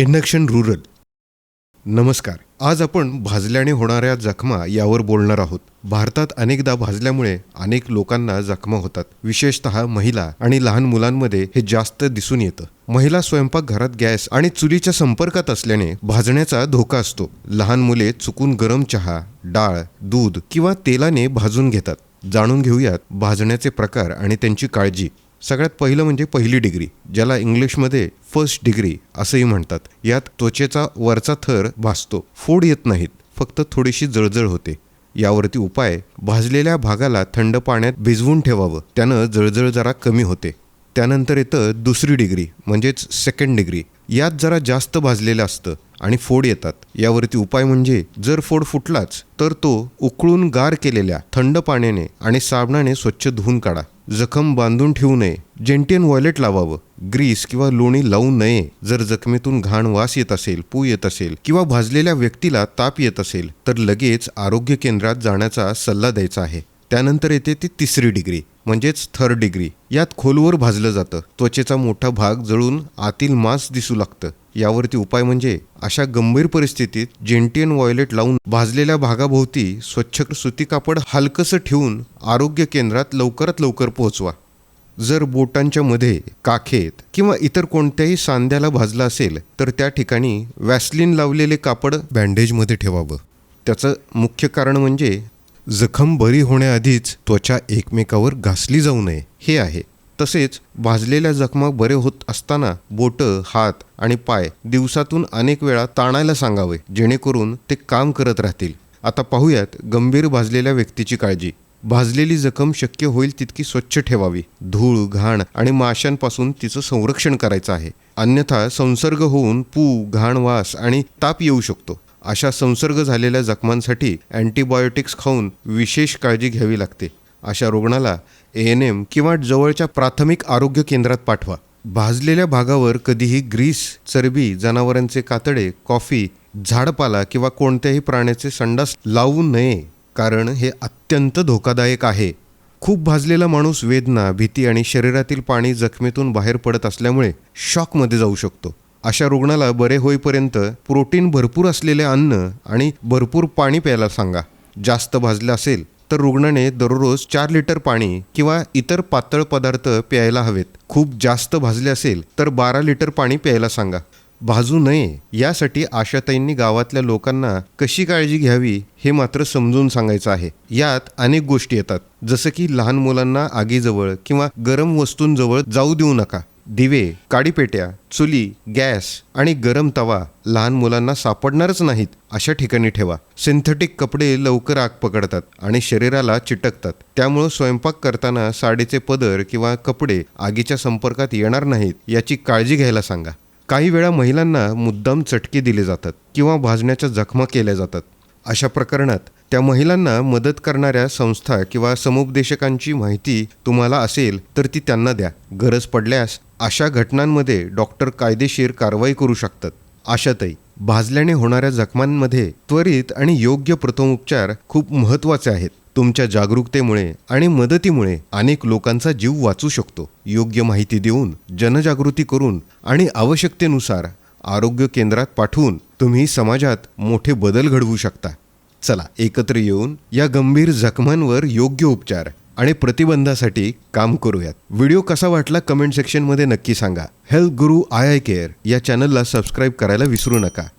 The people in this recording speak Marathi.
Induction rural. नमस्कार. आज आपण भाजल्याने होणाऱ्या जखमा यावर बोलणार आहोत. भारतात अनेकदा भाजल्यामुळे अनेक लोकांना जखमा होतात. विशेषतः महिला आणि लहान मुलांमध्ये हे जास्त दिसून येतं. महिला स्वयंपाकघरात गॅस आणि चुलीच्या संपर्कात असल्याने भाजण्याचा धोका असतो. लहान मुले चुकून गरम चहा डाळ दूध किंवा तेलाने भाजून घेतात. जाणून घेऊयात भाजण्याचे प्रकार आणि त्यांची काळजी. सगळ्यात पहिलं म्हणजे पहिली डिग्री ज्याला इंग्लिशमध्ये फर्स्ट डिग्री असंही म्हणतात. यात त्वचेचा वरचा थर भासतो फोड येत नाहीत फक्त थोडीशी जळजळ होते. यावरती उपाय भाजलेल्या भागाला थंड पाण्यात भिजवून ठेवावं. त्यानं जळजळ जरा कमी होते. त्यानंतर येतं दुसरी डिग्री म्हणजेच सेकंड डिग्री यात जरा जास्त भाजलेलं असतं. आणि फोड येतात. यावरती उपाय म्हणजे जर फोड फुटलाच तर तो उकळून गार केलेल्या थंड पाण्याने आणि साबणाने स्वच्छ धुवून काढा. जखम बांधून ठेवू नये. जेंटियन वॉयलेट लावावं. ग्रीस किंवा लोणी लावू नये. जर जखमेतून घाण वास येत असेल पू येत असेल किंवा भाजलेल्या व्यक्तीला ताप येत असेल तर लगेच आरोग्य केंद्रात जाण्याचा सल्ला द्यायचा आहे. त्यानंतर येते ती तिसरी डिग्री म्हणजेच थर्ड डिग्री. यात खोलवर भाजलं जातं. त्वचेचा मोठा भाग जळून आतील मांस दिसू लागतं. यावरती उपाय म्हणजे अशा गंभीर परिस्थितीत जेंटियन वॉयलेट लावून भाजलेल्या भागाभोवती स्वच्छ सुती कापड हलकसं ठेवून आरोग्य केंद्रात लवकरात लवकर पोहोचवा. जर बोटांच्या मध्ये काखेत किंवा इतर कोणत्याही सांध्याला भाजला असेल तर त्या ठिकाणी वॅसलिन लावलेले कापड बँडेजमध्ये ठेवावं. त्याचं मुख्य कारण म्हणजे जखम बरी होण्याआधीच त्वचा एकमेकावर घासली जाऊ नये हे आहे. तसेच भाजलेल्या जखमा बरे होत असताना बोटं हात आणि पाय दिवसातून अनेक वेळा ताणायला सांगावे जेणेकरून ते काम करत राहतील. आता पाहूयात गंभीर भाजलेल्या व्यक्तीची काळजी. भाजलेली जखम शक्य होईल तितकी स्वच्छ ठेवावी. धूळ घाण आणि माशांपासून तिचं संरक्षण करायचं आहे. अन्यथा संसर्ग होऊन पू घाण वास आणि ताप येऊ शकतो. अशा संसर्ग झालेल्या जखमांसाठी अँटीबायोटिक्स खाऊन विशेष काळजी घ्यावी लागते. अशा रुग्णाला ए एन एम किंवा जवळच्या प्राथमिक आरोग्य केंद्रात पाठवा. भाजलेल्या भागावर कधीही ग्रीस चरबी जनावरांचे कातडे कॉफी झाडपाला किंवा कोणत्याही प्राण्याचे संडास लावू नये कारण हे अत्यंत धोकादायक आहे. खूप भाजलेला माणूस वेदना भीती आणि शरीरातील पाणी जखमेतून बाहेर पडत असल्यामुळे शॉकमध्ये जाऊ शकतो. अशा रुग्णाला बरे होईपर्यंत प्रोटीन भरपूर असलेले अन्न आणि भरपूर पाणी प्यायला सांगा. जास्त भाजलं असेल तर रुग्णाने दररोज चार लिटर पाणी किंवा इतर पातळ पदार्थ प्यायला हवेत. खूप जास्त भाजले असेल तर बारा लिटर पाणी प्यायला सांगा. भाजू नये यासाठी आशाताईंनी गावातल्या लोकांना कशी काळजी घ्यावी हे मात्र समजून सांगायचं आहे. यात अनेक गोष्टी येतात. जसं की लहान मुलांना आगीजवळ किंवा गरम वस्तूंजवळ जाऊ देऊ नका. दिवे काडीपेट्या चुली गॅस आणि गरम तवा लहान मुलांना सापडणारच नाहीत अशा ठिकाणी ठेवा. सिंथेटिक कपडे लवकर आग पकडतात आणि शरीराला चिटकतात. त्यामुळं स्वयंपाक करताना साडीचे पदर किंवा कपडे आगीच्या संपर्कात येणार नाहीत याची काळजी घ्यायला सांगा. काही वेळा महिलांना मुद्दाम चटके दिले जातात किंवा भाजण्याच्या जखमा केल्या जातात. अशा प्रकरणात त्या महिलांना मदत करणाऱ्या संस्था किंवा समुपदेशकांची माहिती तुम्हाला असेल तर ती त्यांना द्या. गरज पडल्यास अशा घटनांमध्ये डॉक्टर कायदेशीर कारवाई करू शकतात. आशातही भाजल्याने होणाऱ्या जखमांमध्ये त्वरित आणि योग्य प्रथमोपचार खूप महत्त्वाचे आहेत. तुमच्या जागरूकतेमुळे आणि मदतीमुळे अनेक लोकांचा जीव वाचू शकतो. योग्य माहिती देऊन जनजागृती करून आणि आवश्यकतेनुसार आरोग्य केंद्रात पाठवून तुम्ही समाजात मोठे बदल घडवू शकता. चला एकत्र येऊन या गंभीर जखमांवर योग्य उपचार आणि प्रतिबंधासाठी काम करूयात. व्हिडिओ कसा वाटला कमेंट सेक्शनमध्ये नक्की सांगा. Health Guru I I care या चॅनलला सबस्क्राईब करायला विसरू नका.